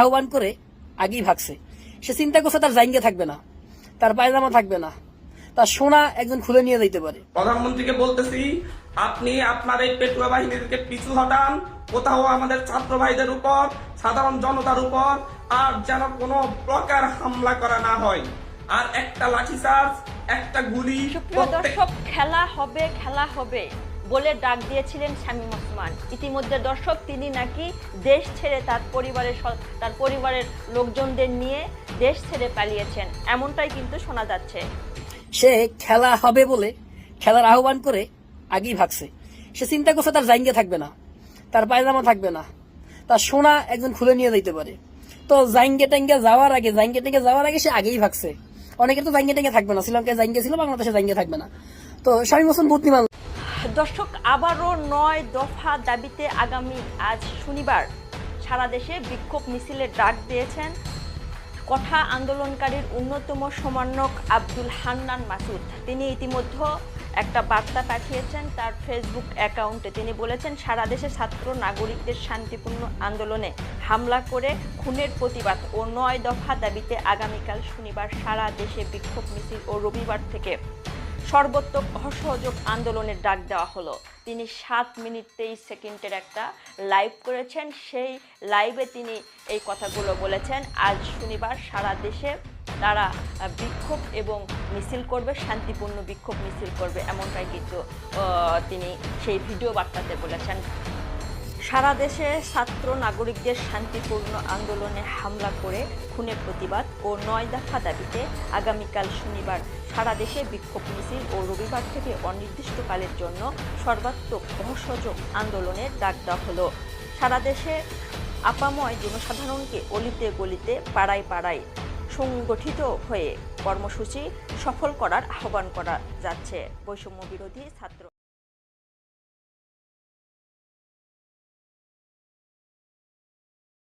আহ্বান করে আগেই ভাগছে। সে চিন্তা করছে তার জাইঙ্গে থাকবে না তার পায়জামা থাকবে না তার সোনা একজন খুলে নিয়ে যাইতে পারে। প্রধানমন্ত্রীকে বলতেছি আপনি আপনার এই পেটুয়া বাহিনীকে পিছু হটান কোথাও আমাদের ছাত্র ভাইদের উপর সাধারণ জনতার উপর আর যেন কোনো প্রকার হামলা করা না হয়। আর একটা লাঠিচার্জ একটা গুলি প্রত্যেক খেলা হবে খেলা হবে। বলে ডাক দিয়েছিলেন শামীম ওসমান। ইতিমধ্যে দর্শক, তিনি নাকি দেশ ছেড়ে তার পরিবারের তার পরিবারের লোকজনদের নিয়ে দেশ ছেড়ে পালিয়েছেন। এমনটাই কিন্তু শোনা যাচ্ছে। সে খেলা হবে বলে, খেলার আহ্বান করে আগেই ভাগছে। সে চিন্তা করছে তার জাইঙ্গে থাকবে না, তার পায়জামা থাকবে না, তার সোনা একজন খুলে নিয়ে যাইতে পারে। তো জাইঙ্গে টাঙ্গে যাওয়ার আগে, জাইঙ্গে টাঙ্গে যাওয়ার আগে সে আগেই ভাগছে। অনেকের তো জাইঙ্গে টাঙ্গে থাকবে না, শ্রীলঙ্কায় জাইঙ্গে ছিল, বাংলাদেশে জাইঙ্গে থাকবে না। তো শামীম হোসেন বুদ্ধিমান দর্শক, আবারও নয় দফা দাবিতে আগামী আজ শনিবার সারা দেশে বিক্ষোভ মিছিলের ডাক দিয়েছেন কথা আন্দোলনকারীর অন্যতম সমন্বয়ক আব্দুল হান্নান মাসুদ। তিনি ইতিমধ্যে একটা বার্তা পাঠিয়েছেন তার ফেসবুক অ্যাকাউন্টে। তিনি বলেছেন, সারা দেশে ছাত্র নাগরিকদের শান্তিপূর্ণ আন্দোলনে হামলা করে খুনের প্রতিবাদ ও নয় দফা দাবিতে আগামীকাল শনিবার সারা দেশে বিক্ষোভ মিছিল ও রবিবার থেকে সর্বোত্তক অসহযোগ আন্দোলনের ডাক দেওয়া হলো। তিনি সাত মিনিট তেইশ সেকেন্ডের একটা লাইভ করেছেন। সেই লাইভে তিনি এই কথাগুলো বলেছেন, আজ শনিবার সারা দেশে তারা বিক্ষোভ এবং মিছিল করবে, শান্তিপূর্ণ বিক্ষোভ মিছিল করবে। এমনটাই কিন্তু তিনি সেই ভিডিও বার্তাতে বলেছেন। সারা দেশে ছাত্র নাগরিকদের শান্তিপূর্ণ আন্দোলনে হামলা করে খুনের প্রতিবাদ ও নয় দফা দাবিতে আগামীকাল শনিবার সারা দেশে বিক্ষোভ মিছিল ও রবিবার থেকে অনির্দিষ্টকালের জন্য সর্বাত্মক অসহযোগ আন্দোলনের ডাক দেওয়া হলো। সারা দেশে আপাময় জনসাধারণকে অলিতে গলিতে পাড়ায় পাড়ায় সংগঠিত হয়ে কর্মসূচি সফল করার আহ্বান করা যাচ্ছে। বৈষম্য বিরোধী ছাত্র